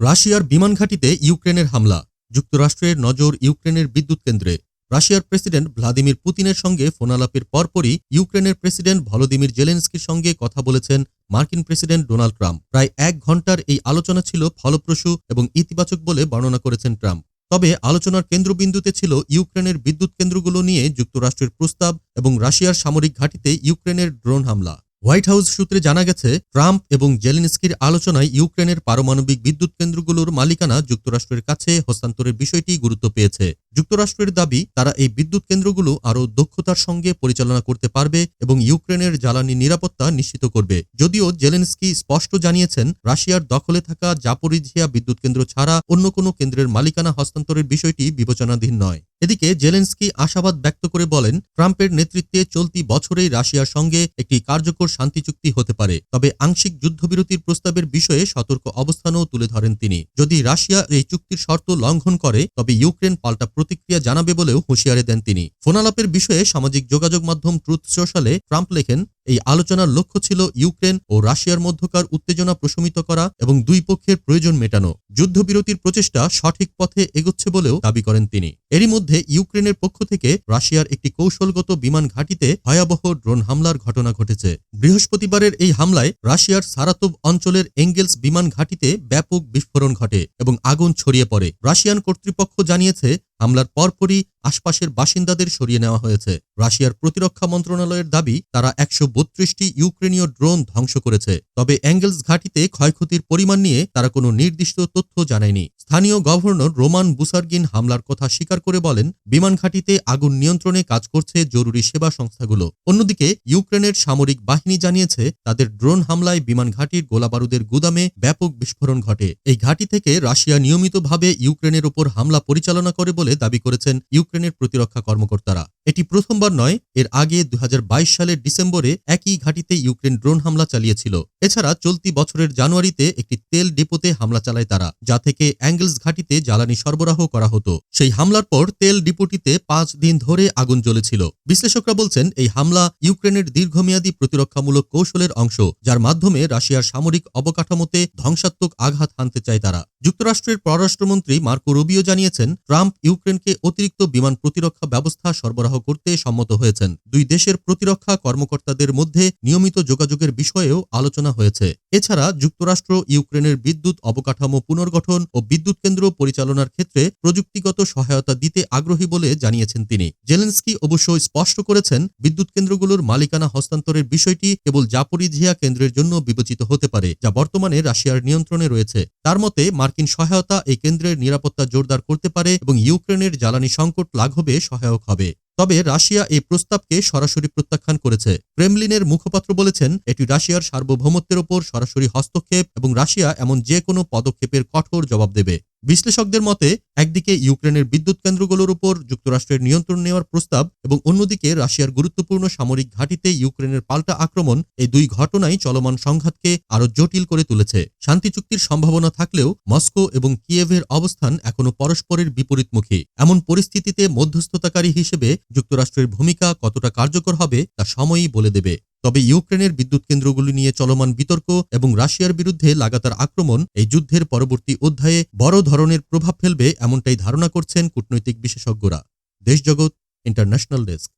রাশিয়ার বিমান ঘাঁটিতে ইউক্রেনের হামলা। যুক্তরাষ্ট্রের নজর ইউক্রেনের বিদ্যুৎ কেন্দ্রে। রাশিয়ার প্রেসিডেন্ট ভ্লাদিমির পুতিনের সঙ্গে ফোনালাপের পরপরই ইউক্রেনের প্রেসিডেন্ট ভলোদিমির জেলেন্সকির সঙ্গে কথা বলেছেন মার্কিন প্রেসিডেন্ট ডোনাল্ড ট্রাম্প। প্রায় এক ঘণ্টার এই আলোচনা ছিল ফলপ্রসূ এবং ইতিবাচক বলে বর্ণনা করেছেন ট্রাম্প। তবে আলোচনার কেন্দ্রবিন্দুতে ছিল ইউক্রেনের বিদ্যুৎ কেন্দ্রগুলো নিয়ে যুক্তরাষ্ট্রের প্রস্তাব এবং রাশিয়ার সামরিক ঘাঁটিতে ইউক্রেনের ড্রোন হামলা। হোয়াইট হাউস সূত্রে জানা গেছে, ট্রাম্প এবং জেলেনস্কির আলোচনায় ইউক্রেনের পারমাণবিক বিদ্যুৎ কেন্দ্রগুলোর মালিকানা যুক্তরাষ্ট্রের কাছে হস্তান্তরের বিষয়টি গুরুত্ব পেয়েছে। যুক্তরাষ্ট্রের দাবি, তারা এই বিদ্যুৎ কেন্দ্রগুলো আরও দক্ষতার সঙ্গে পরিচালনা করতে পারবে এবং ইউক্রেনের জ্বালানি নিরাপত্তা নিশ্চিত করবে। যদিও জেলেনস্কি স্পষ্ট জানিয়েছেন, রাশিয়ার দখলে থাকা জাপরিঝিয়া বিদ্যুৎ কেন্দ্র ছাড়া অন্য কোনো কেন্দ্রের মালিকানা হস্তান্তরের বিষয়টি বিবেচনাধীন নয়। এদিকে জেলেন্সকি আশাবাদ ব্যক্ত করে বলেন, ট্রাম্পের নেতৃত্বে চলতি বছরেই রাশিয়ার সঙ্গে একটি কার্যকর শান্তি চুক্তি হতে পারে। তবে আংশিক যুদ্ধবিরতির প্রস্তাবের বিষয়ে সতর্ক অবস্থানও তুলে ধরেন তিনি। যদি রাশিয়া এই চুক্তির শর্ত লঙ্ঘন করে, তবে ইউক্রেন পাল্টা প্রতিক্রিয়া জানাবে বলেও হুঁশিয়ারি দেন তিনি। ফোনালাপের বিষয়ে সামাজিক যোগাযোগ মাধ্যম ট্রুথ সোশ্যালে ট্রাম্প লেখেন এই আলোচনার লক্ষ্য ছিল ইউক্রেন ও রাশিয়ার মধ্যকার উত্তেজনা প্রশমিত করা এবং দুই পক্ষের প্রয়োজন মেটানো। যুদ্ধবিরতির প্রচেষ্টা সঠিক পথে এগোচ্ছে বলেও দাবি করেন তিনি। এরই মধ্যে ইউক্রেনের পক্ষ থেকে রাশিয়ার একটি কৌশলগত বিমান ঘাঁটিতে ভয়াবহ ড্রোন হামলার ঘটনা ঘটেছে। বৃহস্পতিবারের এই হামলায় রাশিয়ার সারাতোভ অঞ্চলের এঙ্গেলস বিমান ঘাঁটিতে ব্যাপক বিস্ফোরণ ঘটে এবং আগুন ছড়িয়ে পড়ে। রাশিয়ান কর্তৃপক্ষ জানিয়েছে হামলার পরপরই আশপাশের বাসিন্দাদের সরিয়ে নেওয়া হয়েছে। রাশিয়ার প্রতিরক্ষা মন্ত্রণালয়ের দাবি, তারা একশো বত্রিশটি ইউক্রেনীয় ড্রোন ধ্বংস করেছে। তবে অ্যাঙ্গেলস ঘাঁটিতে ক্ষয়ক্ষতির পরিমাণ নিয়ে তারা কোনো নির্দিষ্ট তথ্য জানায়নি। স্থানীয় গভর্নর রোমান বুসার্গিন হামলার কথা স্বীকার করে বলেন, বিমান ঘাঁটিতে আগুন নিয়ন্ত্রণে কাজ করছে জরুরি সেবা সংস্থাগুলো। অন্যদিকে, ইউক্রেনের সামরিক বাহিনী জানিয়েছে, তাদের ড্রোন হামলায় বিমান ঘাঁটির গোলাবারুদের গুদামে ব্যাপক বিস্ফোরণ ঘটে। এই ঘাঁটি থেকে রাশিয়া নিয়মিতভাবে ইউক্রেনের ওপর হামলা পরিচালনা করে বলে দাবি করেছেন ইউক্রেনের প্রতিরক্ষা কর্মকর্তারা। এটি প্রথমবার নয়, এর আগে দুই হাজার বাইশ সালের ডিসেম্বরে একই ঘাঁটিতে ইউক্রেন ড্রোন হামলা চালিয়েছিল। এছাড়া চলতি বছরের জানুয়ারিতে একটি তেল ডিপোতে হামলা চালায় তারা, যা থেকে অ্যাঙ্গেলস ঘাঁটিতে জ্বালানি সরবরাহ করা হতো। সেই হামলার পর তেল ডিপোটিতে পাঁচ দিন ধরে আগুন জ্বলেছিল। বিশ্লেষকরা বলছেন, এই হামলা ইউক্রেনের দীর্ঘমেয়াদী প্রতিরক্ষামূলক কৌশলের অংশ, যার মাধ্যমে রাশিয়ার সামরিক অবকাঠামোতে ধ্বংসাত্মক আঘাত হানতে চায় তারা। যুক্তরাষ্ট্রের পররাষ্ট্রমন্ত্রী মার্কো রুবিও জানিয়েছেন, ট্রাম্প ইউক্রেনকে অতিরিক্ত বিমান প্রতিরক্ষা ব্যবস্থা সরবরাহ করতে সম্মত হয়েছেন। দুই দেশের প্রতিরক্ষা কর্মকর্তাদের মধ্যে নিয়মিত যোগাযোগের বিষয়েও আলোচনা হয়েছে। এছাড়া যুক্তরাষ্ট্র, ইউক্রেনের বিদ্যুৎ অবকাঠামো পুনর্গঠন ও বিদ্যুৎ কেন্দ্র পরিচালনার ক্ষেত্রে প্রযুক্তিগত সহায়তা দিতে আগ্রহী বলে জানিয়েছেন তিনি। জেলেন্সকি অবশ্য স্পষ্ট করেছেন, বিদ্যুৎ কেন্দ্রগুলোর মালিকানা হস্তান্তরের বিষয়টি কেবল জাপরিঝিয়া কেন্দ্রের জন্য বিবেচিত হতে পারে, যা বর্তমানে রাশিয়ার নিয়ন্ত্রণে রয়েছে। তার মতে, মার্কিন সহায়তা এই কেন্দ্রের নিরাপত্তা জোরদার করতে পারে এবং ইউক্রেনের জ্বালানি সংকট লাঘবে সহায়ক হবে। তবে রাশিয়া এই প্রস্তাবকে সরাসরি প্রত্যাখ্যান করেছে। ক্রেমলিনের মুখপাত্র বলেছেন, এটি রাশিয়ার সার্বভৌমত্বের ওপর সরাসরি হস্তক্ষেপ এবং রাশিয়া এমন যে কোনো পদক্ষেপের কঠোর জবাব দেবে। বিশ্লেষকদের মতে, একদিকে ইউক্রেনের বিদ্যুৎ কেন্দ্রগুলোর উপর যুক্তরাষ্ট্রের নিয়ন্ত্রণ নেওয়ার প্রস্তাব এবং অন্যদিকে রাশিয়ার গুরুত্বপূর্ণ সামরিক ঘাঁটিতে ইউক্রেনের পাল্টা আক্রমণ, এই দুই ঘটনাই চলমান সংঘাতকে আরও জটিল করে তুলেছে। শান্তি চুক্তির সম্ভাবনা থাকলেও মস্কো এবং কিয়েভের অবস্থান এখনও পরস্পরের বিপরীতমুখী। এমন পরিস্থিতিতে মধ্যস্থতাকারী হিসেবে যুক্তরাষ্ট্রের ভূমিকা কতটা কার্যকর হবে, তা সময়ই বলে দেবে। তবে ইউক্রেনের বিদ্যুৎ কেন্দ্রগুলি নিয়ে চলমান বিতর্ক এবং রাশিয়ার বিরুদ্ধে লাগাতার আক্রমণ এই যুদ্ধের পরবর্তী অধ্যায়ে বড় ধরনের প্রভাব ফেলবে এমনটাই ধারণা করছেন কূটনৈতিক বিশেষজ্ঞরা। দেশজগৎ ইন্টারন্যাশনাল ডেস্ক।